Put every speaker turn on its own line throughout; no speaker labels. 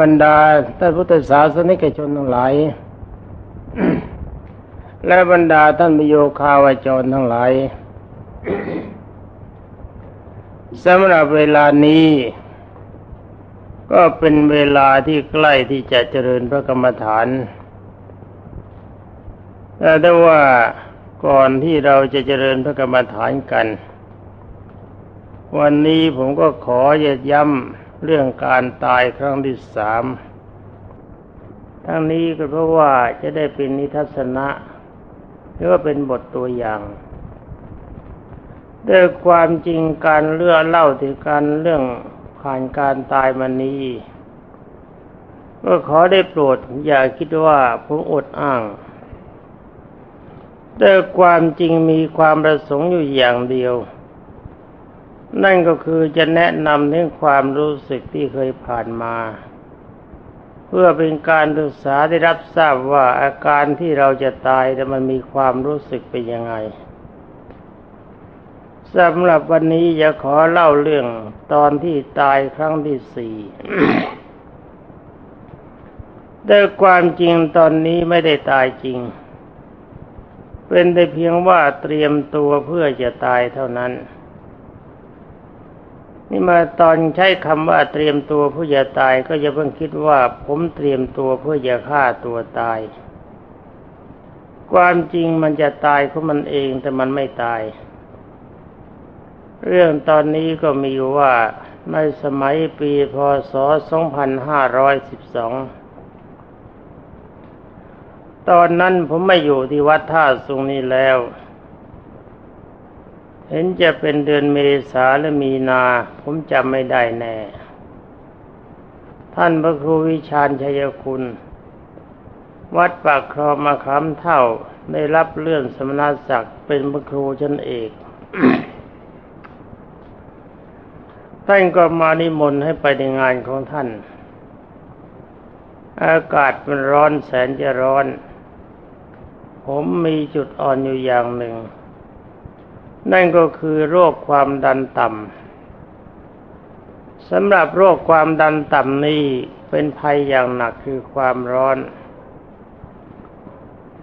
บรรดาท่านพุทธศาสนิกชนทั้งหลาย และบรรดาท่านมิโยคาวาจรทั้งหลายสำหรับเวลานี้ ก็เป็นเวลาที่ใกล้ที่จะเจริญพระกรรมฐานแต่ได้ว่าก่อนที่เราจะเจริญพระกรรมฐานกัน วันนี้ผมก็ขอเยียดย้ำ เรื่องการตายครั้งที่สามทั้งนี้ก็เพราะว่าจะได้เป็นนิทัศนะหรือว่าเป็นบทตัวอย่างด้วยความจริงการเลื่อเล่าถึงการเรื่องผ่านการตายมานี้ก็ขอได้โปรดอย่าคิดว่าผมอดอ้างแต่ความจริงมีความประสงค์อยู่อย่างเดียว นั่นก็คือจะแนะนำถึงความรู้สึกที่เคยผ่านมา เพื่อเป็นการศึกษาได้รับทราบว่าอาการที่เราจะตายแต่มันมีความรู้สึกเป็นยังไงสำหรับวันนี้จะขอเล่าเรื่องตอนที่ตายครั้งที่สี่แต่ความจริงตอนนี้ไม่ได้ตายจริง เป็นแต่เพียงว่าเตรียมตัวเพื่อจะตายเท่านั้น นี่มาตอนใช้คำว่าเตรียมตัวเพื่อจะตายก็อย่าเพิ่งคิดว่า ผมเตรียมตัวเพื่อจะฆ่าตัวตาย ความจริงมันจะตายของมันเองแต่มันไม่ตาย เรื่องตอนนี้ก็มีว่าในสมัยปีพศ 2512 ตอนนั้นผมไม่อยู่ที่วัดท่าสุงนี้แล้ว เห็นจะเป็นเดือนเมษาและมีนา ผมจำไม่ได้แน่ ท่านพระครูวิชาญชัยคุณ วัดปากคลองมาคำเท่าได้รับเลื่อนสมณศักดิ์เป็นพระครูชั้นเอกท่านก็มานิมนต์ให้ไปในงานของท่าน อากาศมันร้อนแสนจะร้อน ผมมีจุดอ่อนอยู่อย่างหนึ่ง นั่นก็คือโรคความดันต่ำสำหรับโรคความดันต่ำนี้เป็นภัยอย่างหนักคือความร้อน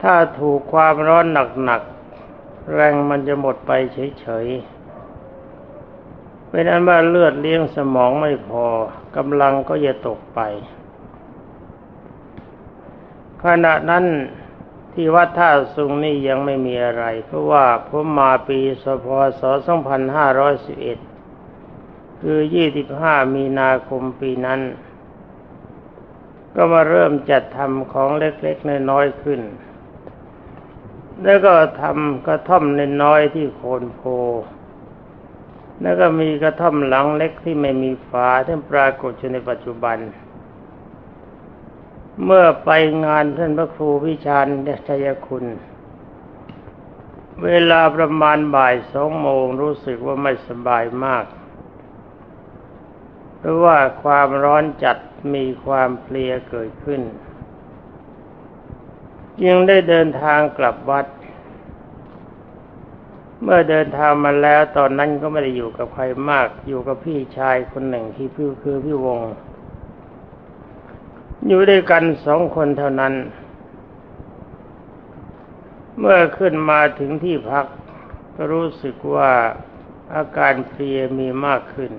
ถ้าถูกความร้อนหนักๆแรงมันจะหมดไปเฉยๆเป็นอันว่าเลือดเลี้ยงสมองไม่พอกำลังก็จะตกไป ขณะนั้น ที่วัดท่าสุงนี่ยังไม่มีอะไร เพราะว่าผมมาปีสพศ 2511 คือ 25 มีนาคมปีนั้น ก็มาเริ่มจัดทำของเล็กๆ น้อยๆ ขึ้น แล้วก็ทำกระท่อมน้อยๆที่โคนโพ แล้วก็มีกระท่อมหลังเล็กที่ไม่มีฝาที่ปรากฏอยู่ในปัจจุบัน เมื่อไปงานท่านพระครูวิชาญเดชยคุณ เวลาประมาณบ่ายสองโมงรู้สึกว่าไม่สบายมาก เพราะว่าความร้อนจัดมีความเพลียเกิดขึ้น จึงได้เดินทางกลับวัด เมื่อเดินทางมาแล้วตอนนั้นก็ไม่ได้อยู่กับใครมาก อยู่กับพี่ชายคนหนึ่งที่พี่คือพี่วง อยู่ด้วยกันสองคนเท่านั้น เมื่อขึ้นมาถึงที่พักก็รู้สึกว่าอาการเพลียมีมากขึ้น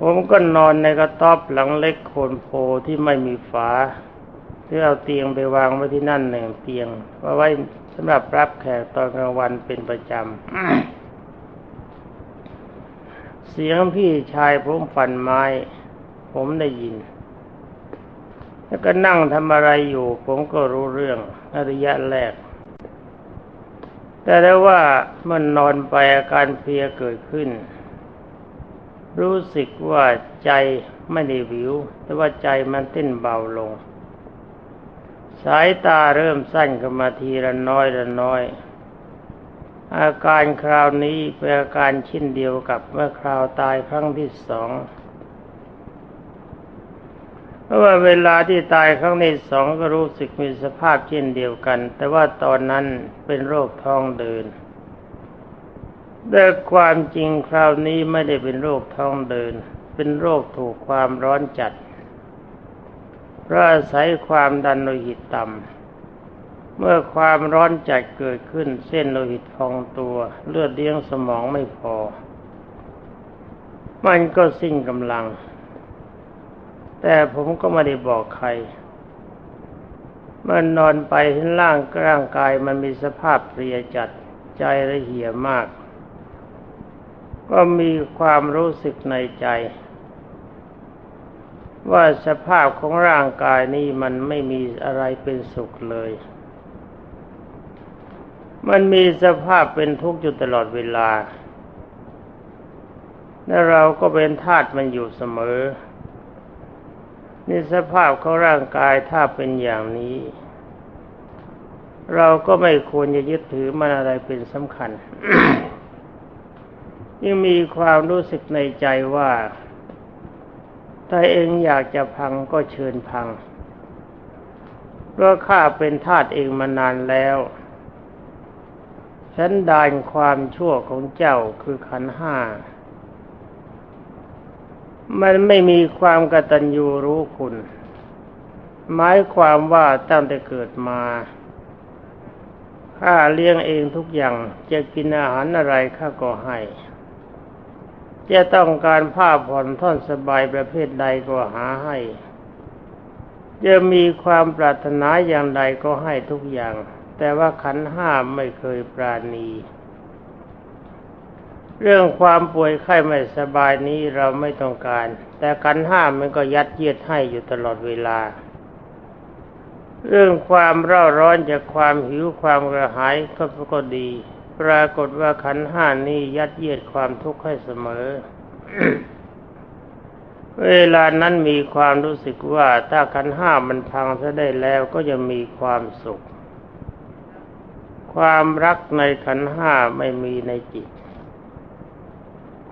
ผมก็นอนในกระต๊อบหลังเล็กโคนโพที่ไม่มีฝาที่เอาเตียงไปวางไว้ที่นั่นหนึ่งเตียงไว้สำหรับรับแขกตอนกลางวันเป็นประจำ เสียงพี่ชายผมฟันไม้ ผมได้ยิน แล้วก็นั่งทำอะไรอยู่ ผมก็รู้เรื่องอริยะแรก แต่ได้ว่ามันนอนไปอาการเพลียเกิดขึ้น รู้สึกว่าใจไม่ได้วิว แต่ว่าใจมันเต้นเบาลง สายตาเริ่มสั้นขึ้นมาทีละน้อยละน้อย อาการคราวนี้เป็นอาการเช่นเดียวกับเมื่อคราวตายครั้งที่สอง เพราะว่าเวลาที่ตายครั้งที่สองก็รู้สึกมีสภาพเช่นเดียวกัน แต่ว่าตอนนั้นเป็นโรคท้องเดินแต่ความจริงคราวนี้ไม่ได้เป็นโรคท้องเดิน เป็นโรคถูกความร้อนจัดเพราะอาศัยความดันโลหิตต่ำ เมื่อความร้อนจัดเกิดขึ้นเส้นโลหิตพองตัว เลือดเลี้ยงสมองไม่พอ มันก็สิ้นกำลัง แต่ผมก็ไม่ได้บอกใครมื่อนนอนไปเห็นร่างร่างกายมันมีสภาพเพลียจัดใจละเหี่ยมาก ก็มีความรู้สึกในใจ ว่าสภาพของร่างกายนี้มันไม่มีอะไรเป็นสุขเลย มันมีสภาพเป็นทุกข์อยู่ตลอดเวลาและเราก็เป็นทาสมันอยู่เสมอ นี่สภาพของร่างกายถ้าเป็นอย่างนี้ เราก็ไม่ควรจะยึดถือมันอะไรเป็นสำคัญยังมีความรู้สึกในใจว่า ถ้าเองอยากจะพังก็เชิญพังเพราะข้าเป็นทาสเองมานานแล้วฉันดานความชั่วของเจ้าคือขันห้า มันไม่มีความกตัญญูรู้คุณ หมายความว่าตั้งแต่เกิดมาข้าเลี้ยงเองทุกอย่างจะกินอาหารอะไรข้าก็ให้ จะต้องการผ้าผ่อนท่อนสบายประเภทใดก็หาให้ จะมีความปรารถนาอย่างใดก็ให้ทุกอย่าง แต่ว่าขันห้าไม่เคยปราณี เรื่องความป่วยไข้ไม่สบายนี้เราไม่ต้องการ แต่ขันห้ามันก็ยัดเยียดให้อยู่ตลอดเวลา เรื่องความเร่าร้อนจากความหิวความกระหายก็ก็ดี ปรากฏว่าขันห้านี้ยัดเยียดความทุกข์ให้เสมอ เวลานั้นมีความรู้สึกว่าถ้าขันห้ามันพังซะได้แล้วก็จะมีความสุข ความรักในขันห้าไม่มีในจิต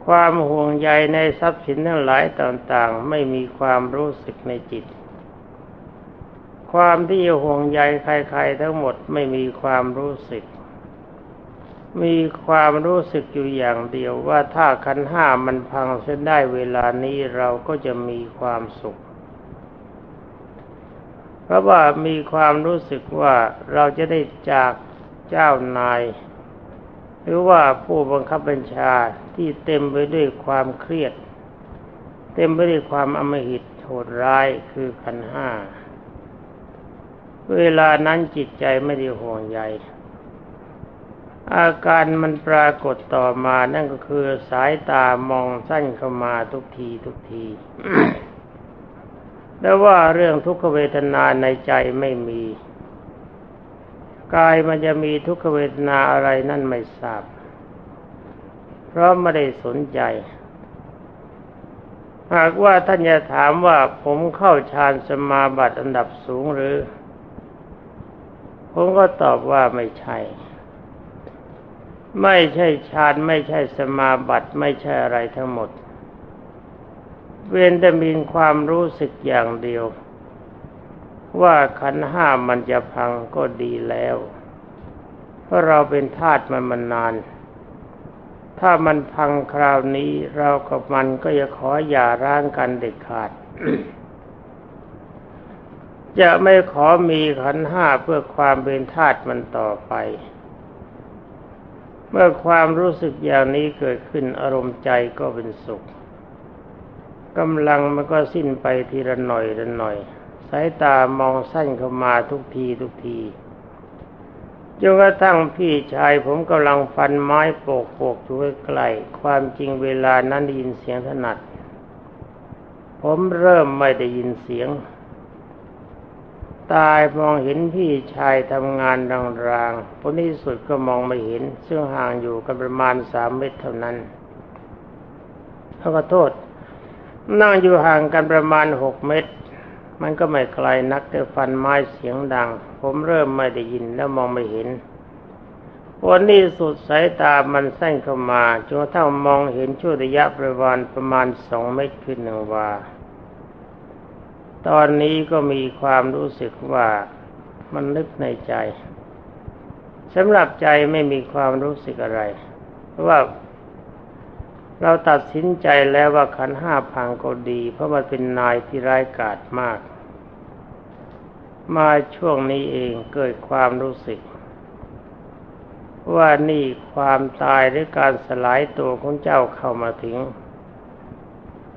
ความห่วงใยในทรัพย์สินทั้งหลายต่างๆ ไม่มีความรู้สึกในจิต ความที่ห่วงใยใคร ๆ ทั้งหมดไม่มีความรู้สึก มีความรู้สึกอยู่อย่างเดียวว่าถ้าขันห้ามันพังเส้นได้เวลานี้เราก็จะมีความสุข เพราะว่ามีความรู้สึกว่าเราจะได้จากเจ้านาย หรือว่าผู้บังคับบัญชาที่เต็มไปด้วยความเครียด เต็มไปด้วยความอมหิตโหดร้ายคือขันห้า เวลานั้นจิตใจไม่ได้ห่วงใยอาการมันปรากฏต่อมานั่นก็คือสายตามองสั้นเข้ามาทุกทีทุกทีแต่ว่าเรื่องทุกขเวทนาในใจไม่มี กายมันจะมีทุกขเวทนาอะไรนั่นไม่ทราบ เพราะไม่ได้สนใจ หากว่าท่านจะถามว่าผมเข้าฌานสมาบัติอันดับสูงหรือ ผมก็ตอบว่าไม่ใช่ ไม่ใช่ฌานไม่ใช่สมาบัติไม่ใช่อะไรทั้งหมด เว้นแต่มีความรู้สึกอย่างเดียว ว่าขันห้ามันจะพังก็ดีแล้ว เพราะเราเป็นทาสมันมานาน ถ้ามันพังคราวนี้เรากับมันก็จะขออย่าร้างกันเด็ดขาด จะไม่ขอมีขันห้าเพื่อความเป็นทาสมันต่อไป เมื่อความรู้สึกอย่างนี้เกิดขึ้นอารมณ์ใจก็เป็นสุขกำลังมันก็สิ้นไปทีละหน่อยละหน่อย สายตามองสั้นเข้ามาทุกทีทุกทีจนกระทั่งพี่ชายผมกำลังฟันไม้โปกโปกอยู่ใกล้ความจริงเวลานั้นได้ยินเสียงถนัด ผมเริ่มไม่ได้ยินเสียง ตายมองเห็นพี่ชายทำงานรางๆผลที่สุดก็มองไม่เห็น ซึ่งห่างอยู่กันประมาณสามเมตรเท่านั้นเขาก็โทษ นั่งอยู่ห่างกันประมาณหกเมตร มันก็ไม่ไกลนักแต่ฟันไม้เสียงดัง ผมเริ่มไม่ได้ยินแล้วมองไม่เห็นวันนี้สุดสายตามันสั้นเข้ามาจนกระทั่งมองเห็นช่วระยะประมาณประมาณสองเมตรขึ้นหนึ่งวา ตอนนี้ก็มีความรู้สึกว่ามันนึกในใจสำหรับใจไม่มีความรู้สึกอะไร เพราะว่า เราตัดสินใจแล้วว่าขันห้าพังก็ดี เพราะมันเป็นนายที่ร้ายกาจมาก มาช่วงนี้เองเกิดความรู้สึก ว่านี่ความตายหรือการสลายตัวของเจ้าเข้ามาถึง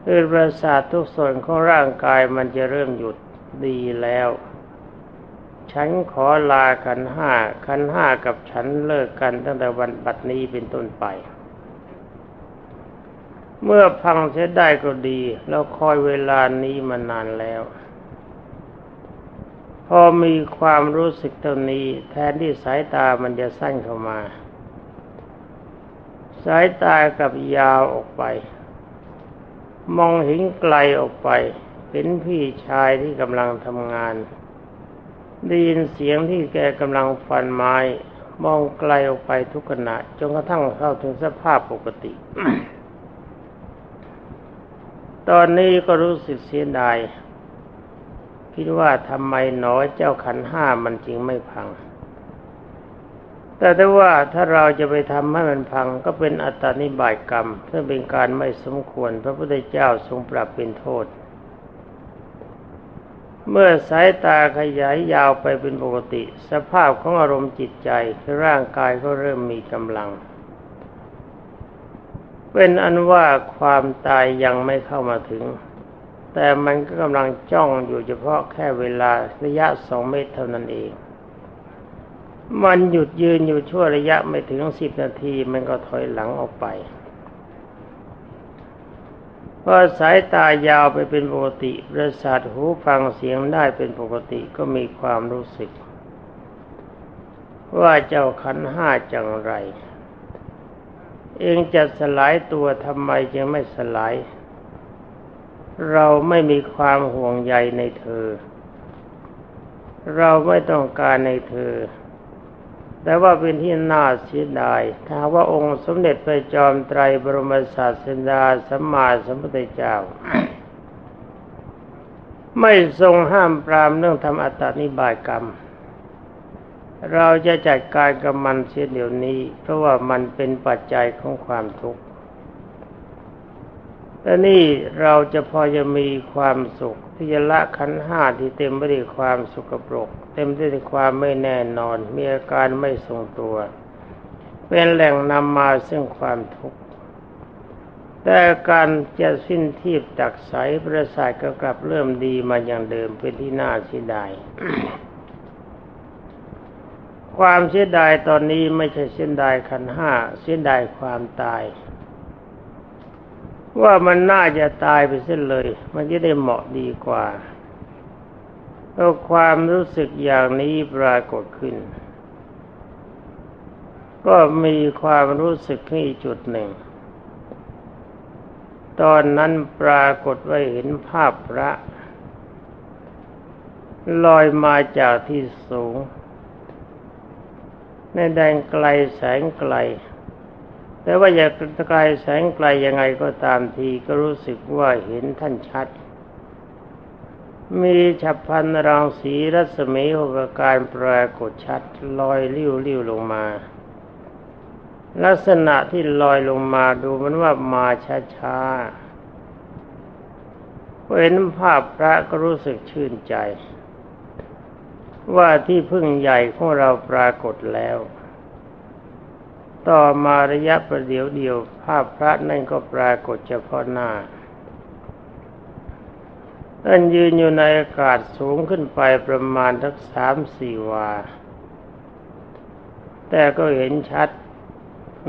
คือประสาททุกส่วนของร่างกายมันจะเริ่มหยุดดีแล้ว ฉันขอลาขันห้าขันห้ากับฉันเลิกกันตั้งแต่วันบัดนี้เป็นต้นไป เมื่อพังเสียได้ก็ดี เราคอยเวลานี้มานานแล้ว พอมีความรู้สึกเท่านี้ แทนที่สายตามันจะสั้นเข้ามา สายตากับยาวออกไป มองเห็นไกลออกไปเห็นพี่ชายที่กำลังทำงาน ได้ยินเสียงที่แกกำลังฟันไม้ มองไกลออกไปทุกขณะจนกระทั่งเข้าถึงสภาพปกติ ตอนนี้ก็รู้สึกเสียดายคิดว่าทำไมหนอเจ้าขันห้ามันจึงไม่พัง แต่ถ้าว่าถ้าเราจะไปทำให้มันพังก็เป็นอัตตานิบายกรรมเพื่อเป็นการไม่สมควร พระพุทธเจ้าทรงปรับเป็นโทษ เมื่อสายตาขยายยาวไปเป็นปกติ สภาพของอารมณ์จิตใจคือร่างกายก็เริ่มมีกำลัง เป็นอันว่าความตายยังไม่เข้ามาถึง แต่มันก็กำลังจ้องอยู่เฉพาะแค่เวลาระยะสองเมตรเท่านั้นเอง มันหยุดยืนอยู่ชั่วระยะไม่ถึงสิบนาที มันก็ถอยหลังออกไปพอสายตายาวไปเป็นปกติประสาทหูฟังเสียงได้เป็นปกติก็มีความรู้สึก ว่าเจ้าขันห้าจังไร เองจะสลายตัวทำไมจึงไม่สลาย เราไม่มีความห่วงใยในเธอ เราไม่ต้องการในเธอ แต่ว่าเป็นที่น่าเสียดายถ้าว่าองค์สมเด็จพระจอมไตรบรมศาสดาสัมมาสัมพุทธเจ้า ไม่ทรงห้ามปรามเรื่องทำอัตตานิบายกรรม เราจะจัดการกับมันเสียเดี๋ยวนี้ เพราะว่ามันเป็นปัจจัยของความทุกข์แต่นี่เราจะพอจะมีความสุขที่จะละขันห้าที่เต็มไปด้วยความสุขปรก เต็มไปด้วยความไม่แน่นอน มีอาการไม่ทรงตัว เป็นแหล่งนำมาซึ่งความทุกข์ แต่การจะสิ้นทีบจากใสประสาทก็กลับเริ่มดีมาอย่างเดิมเป็นที่น่าเสียดาย ความเสียดายตอนนี้ไม่ใช่เสียดายขันห้าเสียดายความตาย ว่ามันน่าจะตายไปเส้นเลย มันจะได้เหมาะดีกว่าก็ความรู้สึกอย่างนี้ปรากฏขึ้น ก็มีความรู้สึกขึ้นอีกจุดหนึ่ง ตอนนั้นปรากฏว่าเห็นภาพพระ ลอยมาจากที่สูง ในแดนไกลแสงไกล แต่ว่าอย่าไกลแสงไกลยังไงก็ตามทีก็รู้สึกว่าเห็นท่านชัด มีฉับพลันรังสีรัศมีหกการปรากฏชัดลอยลิ้วลิ้วลงมา ลักษณะที่ลอยลงมาดูมันว่ามาช้าๆเห็นภาพพระก็รู้สึกชื่นใจ ว่าที่พึ่งใหญ่ของเราปรากฏแล้ว ต่อมาระยะประเดี๋ยวเดียว ภาพพระนั่นก็ปรากฏเฉพาะหน้าท่านยืนอยู่ในอากาศสูงขึ้นไปประมาณทักสามสี่วา แต่ก็เห็นชัด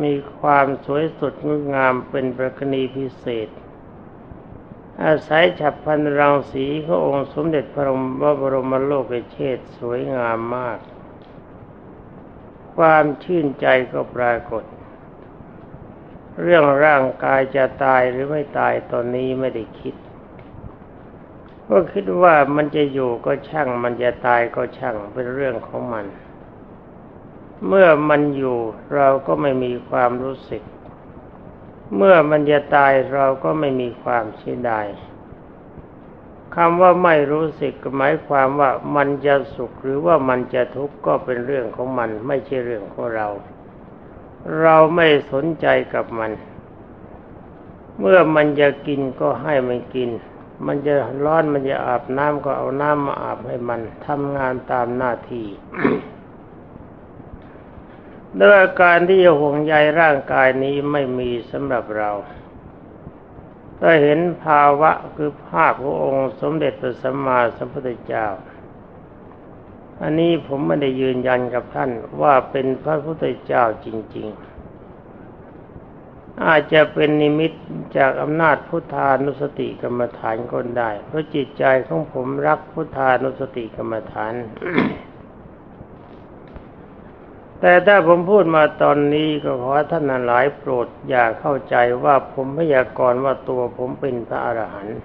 มีความสวยสดงดงามเป็นประกณีพิเศษ อาศัยฉับพันรังสีขององค์สมเด็จพระบรมโลกเชษสวยงามมาก ความชื่นใจก็ปรากฏ เรื่องร่างกายจะตายหรือไม่ตายตอนนี้ไม่ได้คิด ก็คิดว่ามันจะอยู่ก็ช่าง มันจะตายก็ช่างเป็นเรื่องของมัน เมื่อมันอยู่เราก็ไม่มีความรู้สึก เมื่อมันจะตายเราก็ไม่มีความเสียดายคำว่าไม่รู้สึกหมายความว่ามันจะสุขหรือว่ามันจะทุกข์ก็เป็นเรื่องของมัน ไม่ใช่เรื่องของเรา เราไม่สนใจกับมัน เมื่อมันจะกินก็ให้มันกิน มันจะร้อนมันจะอาบน้ำก็เอาน้ำมาอาบให้มันทำงานตามหน้าที่ ด้วยอาการที่จะห่วงใยร่างกายนี้ไม่มีสำหรับเราถ้าเห็นภาวะคือภาพขององค์สมเด็จพระสัมมาสัมพุทธเจ้า อันนี้ผมไม่ได้ยืนยันกับท่านว่าเป็นพระพุทธเจ้าจริง ๆ อาจจะเป็นนิมิตจากอำนาจพุทธานุสติกรรมฐานก็ได้ เพราะจิตใจของผมรักพุทธานุสติกรรมฐาน แต่ถ้าผมพูดมาตอนนี้ก็ขอท่านหลายโปรดอย่าเข้าใจว่าผมพยากรณ์ว่าตัวผมเป็นพระอรหันต์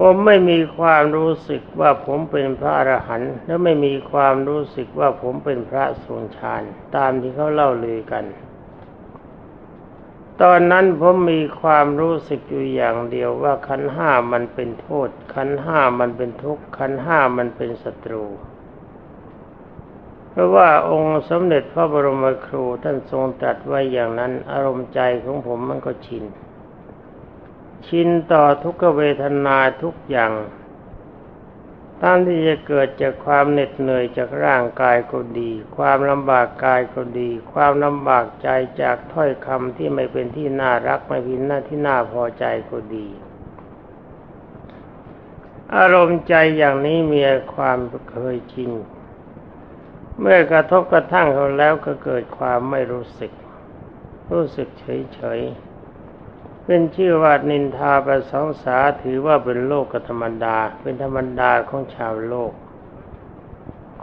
ผมไม่มีความรู้สึกว่าผมเป็นพระอรหันต์และไม่มีความรู้สึกว่าผมเป็นพระทรงฌานตามที่เขาเล่าลือกัน ตอนนั้นผมมีความรู้สึกอยู่อย่างเดียวว่าขันห้ามันเป็นโทษขันห้ามันเป็นทุกข์ขันห้ามันเป็นศัตรู เพราะว่าองค์สมเด็จพระบรมครูท่านทรงตรัสไว้อย่างนั้น อารมณ์ใจของผมมันก็ชิน ชินต่อทุกเวทนาทุกอย่างตามที่จะเกิดจากความเหน็ดเหนื่อยจากร่างกายก็ดี ความลำบากกายก็ดี ความลำบากใจจากถ้อยคำที่ไม่เป็นที่น่ารักไม่เป็นหน้าที่น่าพอใจก็ดี อารมณ์ใจอย่างนี้มีความเคยชิน เมื่อกระทบกระทั่งเขาแล้วก็เกิดความไม่รู้สึก รู้สึกเฉยๆเป็นชื่อว่านินทาประสงสาถือว่าเป็นโลกธรรมดา เป็นธรรมดาของชาวโลก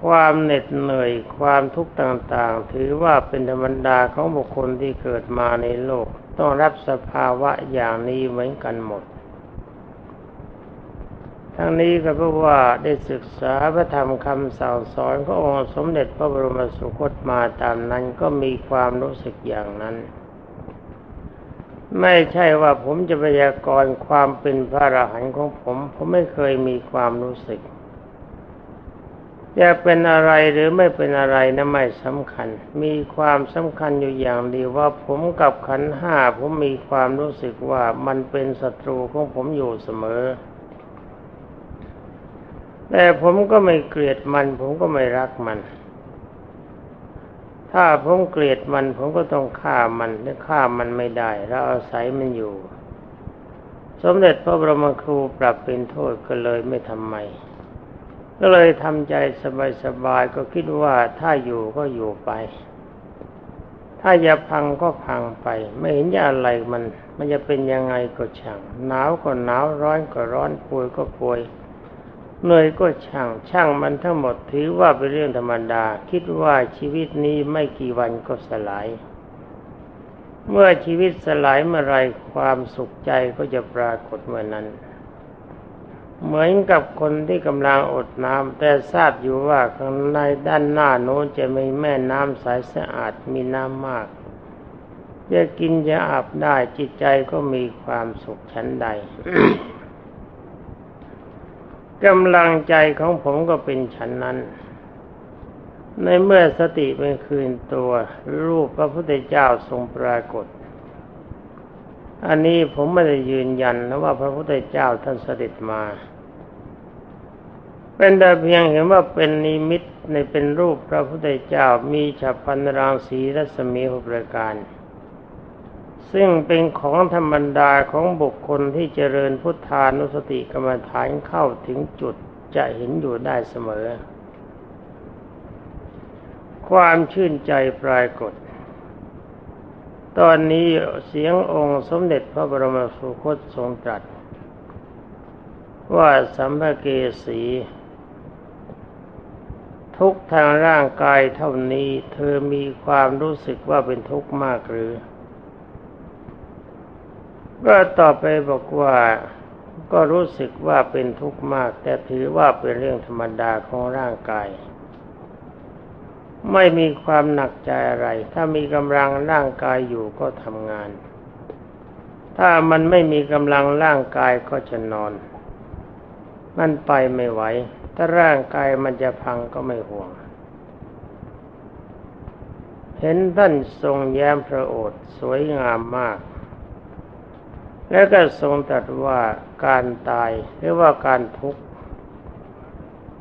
ความเหน็ดเหนื่อยความทุกข์ต่างๆ ถือว่าเป็นธรรมดาของบุคคลที่เกิดมาในโลก ต้องรับสภาวะอย่างนี้เหมือนกันหมด ทั้งนี้ก็เพราะว่าได้ศึกษาพระธรรมคำสั่งสอนขององค์สมเด็จพระบรมสุคตมาตามนั้นก็มีความรู้สึกอย่างนั้น ไม่ใช่ว่าผมจะพยากรณ์ความเป็นพระอรหันต์ของผม ผมไม่เคยมีความรู้สึกจะเป็นอะไรหรือไม่เป็นอะไรนะไม่สำคัญ มีความสำคัญอยู่อย่างเดียวว่าผมกับขันห้าผมมีความรู้สึกว่ามันเป็นศัตรูของผมอยู่เสมอ แต่ผมก็ไม่เกลียดมัน ผมก็ไม่รักมัน ถ้าผมเกลียดมัน ผมก็ต้องฆ่ามันและฆ่ามันไม่ได้เราอาศัยมันอยู่ สมเด็จพระบรมครูปรับเป็นโทษก็เลยไม่ทำไม ก็เลยทำใจสบายๆก็คิดว่าถ้าอยู่ก็อยู่ไป ถ้าจะพังก็พังไป ไม่เห็นจะอะไรมัน มันจะเป็นยังไงก็ช่างหนาวก็หนาวร้อนก็ร้อนป่วยก็ป่วย เหนื่อยก็ช่างช่างมันทั้งหมดถือว่าเป็นเรื่องธรรมดา คิดว่าชีวิตนี้ไม่กี่วันก็สลาย เมื่อชีวิตสลายเมื่อไรความสุขใจก็จะปรากฏเมื่อนั้น เหมือนกับคนที่กำลังอดน้ำแต่ทราบอยู่ว่าข้างในด้านหน้าโน้นจะมีแม่น้ำใสสะอาดมีน้ำมากจะกินจะอาบได้จิตใจก็มีความสุขชั้นใด กำลังใจของผมก็เป็นฉันนั้น ในเมื่อสติเป็นคืนตัว รูปพระพุทธเจ้าทรงปรากฏ อันนี้ผมไม่ได้ยืนยันนะว่าพระพุทธเจ้าท่านเสด็จมา เป็นแต่เพียงเห็นว่าเป็นนิมิตในเป็นรูปพระพุทธเจ้ามีฉับพันรางสีรัศมีหกประการ ซึ่งเป็นของธรรมดาของบุคคลที่เจริญพุทธานุสติกรรมฐานเข้าถึงจุดจะเห็นอยู่ได้เสมอ ความชื่นใจปรากฏ ตอนนี้เสียงองค์สมเด็จพระบรมสุคตทรงตรัส ว่าสัมภเกสี ทุกทางร่างกายเท่านี้เธอมีความรู้สึกว่าเป็นทุกข์มากหรือ ก็ต่อไปบอกว่าก็รู้สึกว่าเป็นทุกข์มาก แต่ถือว่าเป็นเรื่องธรรมดาของร่างกาย ไม่มีความหนักใจอะไร ถ้ามีกำลังร่างกายอยู่ก็ทำงาน ถ้ามันไม่มีกำลังร่างกายก็จะนอน มันไปไม่ไหว ถ้าร่างกายมันจะพังก็ไม่ห่วง เห็นท่านทรงแย้มพระโอษฐ์สวยงามมาก แล้วก็ทรงตรัสว่าการตายหรือว่าการทุกข์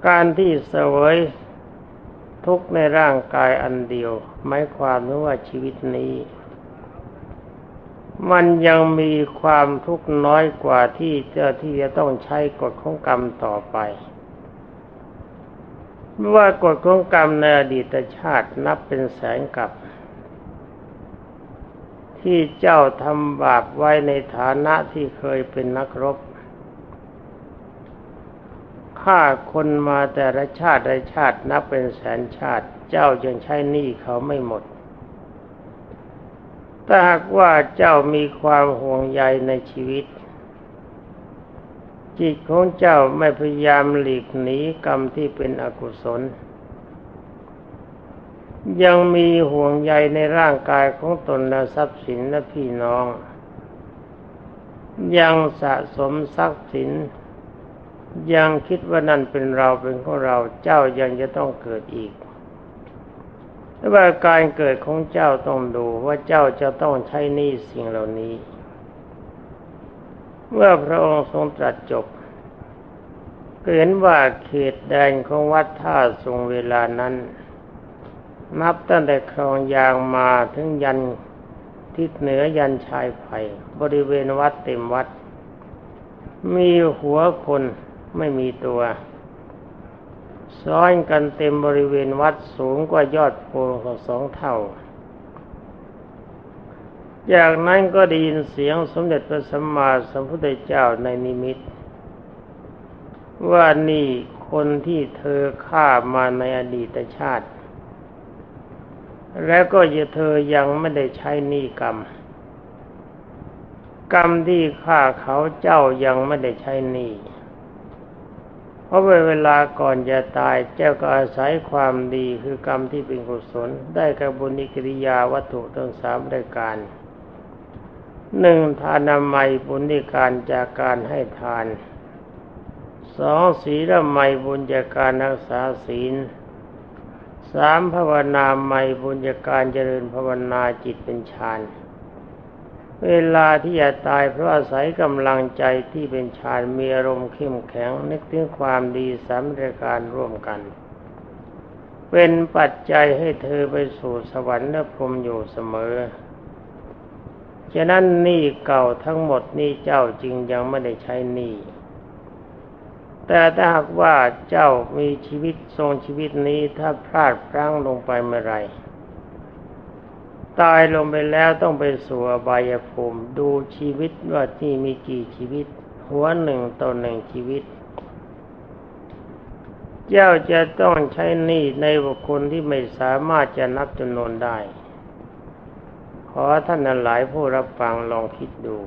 การที่เสวยทุกข์ในร่างกายอันเดียวหมายความว่าชีวิตนี้ มันยังมีความทุกข์น้อยกว่าที่เจ้าที่จะต้องใช้กฎของกรรมต่อไปไม่ว่ากฎของกรรมในอดีตชาตินับเป็นแสนกับ ที่เจ้าทำบาปไว้ในฐานะที่เคยเป็นนักรบฆ่าคนมาแต่ละชาติละชาตินับเป็นแสนชาติ เจ้ายังใช้หนี้เขาไม่หมดถ้าหากว่าเจ้ามีความห่วงใยในชีวิต จิตของเจ้าไม่พยายามหลีกหนีกรรมที่เป็นอกุศล ยังมีห่วงใยในร่างกายของตนและทรัพย์สินและพี่น้อง ยังสะสมทรัพย์สิน ยังคิดว่านั่นเป็นเราเป็นของเราเจ้ายังจะต้องเกิดอีกแต่ว่าการเกิดของเจ้าต้องดูว่าเจ้าจะต้องใช้หนี้สิ่งเหล่านี้ เมื่อพระองค์ทรงตรัสจบเห็นว่าเขตแดนของวัดท่าทรงเวลานั้น นับตั้งแต่คลองยางมาถึงยันทิศเหนือยันชายไผ่บริเวณวัดเต็มวัด มีหัวคนไม่มีตัว ซ้อนกันเต็มบริเวณวัดสูงกว่ายอดโพสองเท่า จากนั้นก็ได้ยินเสียงสมเด็จพระสัมมาสัมพุทธเจ้าในนิมิต ว่านี่คนที่เธอฆ่ามาในอดีตชาติ และก็ยเธอยังไม่ได้ใช้นิกรรม กรรมที่ฆ่าเขาเจ้ายังไม่ได้ใช้นี่พราะเวลาก่อนจะตายเจ้าก็อาศัยความดีคือกรรมที่เป็นกุศล ได้กับบุญกิริยาวัตถุทั้งสามรายการหนึ่งทานามัยบุญในการจากการให้ทานสองศีลไมยบุญจากการรักษาศีล สามภาวนาไมยบุญจาการเจริญภาวนาจิตเป็นฌานเวลาที่จะตายเพราะอาศัยกำลังใจที่เป็นฌานมีอารมณ์เข้มแข็งนึกถึงความดีสามรายการร่วมกัน เป็นปัจจัยให้เธอไปสู่สวรรค์และพรมอยู่เสมอ ฉะนั้นหนี้เก่าทั้งหมดนี่เจ้าจริงยังไม่ได้ใช้หนี้ แต่ถ้าหากว่าเจ้ามีชีวิตทรงชีวิตนี้ถ้าพลาดพลั้งลงไปเมื่อไรตายลงไปแล้วต้องไปสู่อบายภูมิดูชีวิตว่าที่มีกี่ชีวิต หัวหนึ่งต่อหนึ่งชีวิต เจ้าจะต้องใช้หนี้ในบุคคลที่ไม่สามารถจะนับจำนวนได้ ขอท่านหลายผู้รับฟังลองคิดดู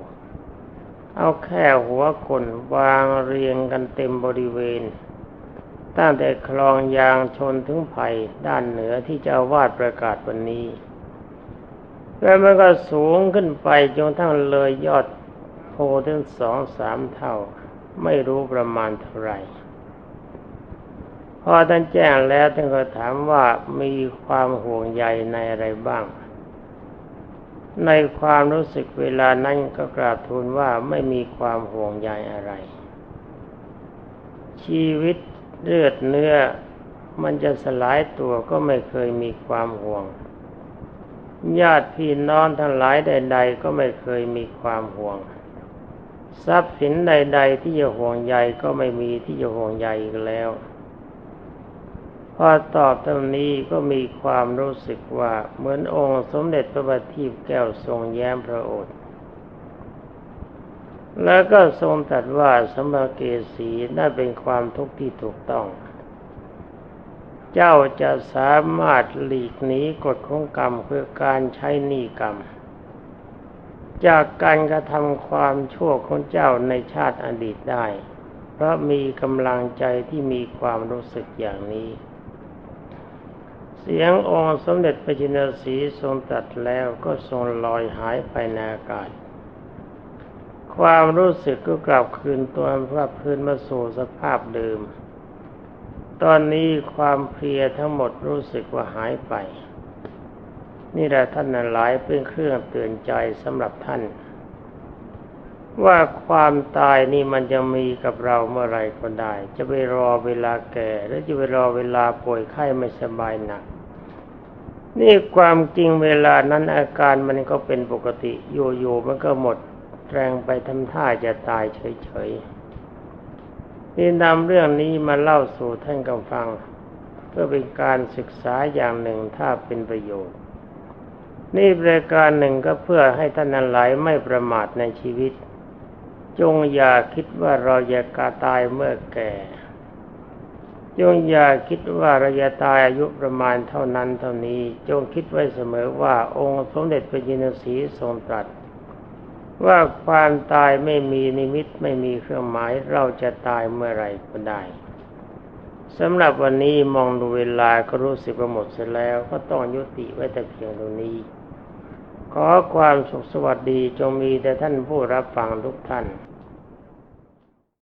เอาแค่หัวคนวางเรียงกันเต็มบริเวณ ตั้งแต่คลองยางชนถึงไผ่ด้านเหนือที่เจ้าวาดประกาศวันนี้แล้วมันก็สูงขึ้นไปจนทั้งเลยยอดโพถึงสองสามเท่า ไม่รู้ประมาณเท่าไหร่พอท่านแจ้งแล้วท่านก็ถามว่ามีความห่วงใยในอะไรบ้าง ในความรู้สึกเวลานั้นก็กราบทูลว่าไม่มีความห่วงใยอะไร ชีวิตเลือดเนื้อมันจะสลายตัวก็ไม่เคยมีความห่วง ญาติพี่น้องทั้งหลายใด ๆ ก็ไม่เคยมีความห่วง ทรัพย์สินใด ๆ ที่จะห่วงใยก็ไม่มีที่จะห่วงใยอีกแล้ว พอตอบตรงนี้ก็มีความรู้สึกว่าเหมือนองค์สมเด็จพระบัณฑิตแก้วทรงแย้มพระโอษฐ์แล้วก็ทรงตรัสว่าสมเกสีนั่นเป็นความทุกข์ที่ถูกต้อง เจ้าจะสามารถหลีกหนีกฎของกรรมเพื่อการใช้หนี้กรรม จากการกระทำความชั่วของเจ้าในชาติอดีตได้ เพราะมีกำลังใจที่มีความรู้สึกอย่างนี้ เสียงองค์สมเด็จพระจินสีทรงตัดแล้วก็ทรงลอยหายไปในอากาศ ความรู้สึกก็กลับคืนตัวพระพื้นมาสู่สภาพเดิม ตอนนี้ความเพลียทั้งหมดรู้สึกว่าหายไป นี่แหละท่านนั้นหลายเป็นเครื่องเตือนใจสำหรับท่าน ว่าความตายนี่มันจะมีกับเราเมื่อไรก็ได้ จะไปรอเวลาแก่ หรือจะไปรอเวลาป่วยไข้ไม่สบายหนัก นี่ความจริงเวลานั้นอาการมันก็เป็นปกติอยู่มันก็หมดแรงไปทำท่าจะตายเฉยๆนี่นำเรื่องนี้มาเล่าสู่ท่านกำฟัง เพื่อเป็นการศึกษาอย่างหนึ่งถ้าเป็นประโยชน์ นี่รายการหนึ่งก็เพื่อให้ท่านนั้นหลายไม่ประมาทในชีวิต จงอย่าคิดว่าเราจะกาตายเมื่อแก่ จงอย่าคิดว่าเราจะตายอายุประมาณเท่านั้นเท่านี้ จงคิดไว้เสมอว่าองค์สมเด็จพระจินสีทรงตรัส ว่าความตายไม่มีนิมิตไม่มีเครื่องหมายเราจะตายเมื่อไรก็ได้สำหรับวันนี้มองดูเวลาก็รู้สึกว่าหมดเสร็จแล้ว ก็ต้องยุติไว้แต่เพียงตรงนี้ ขอความสุขสวัสดีจงมีแต่ท่านผู้รับฟังทุกท่าน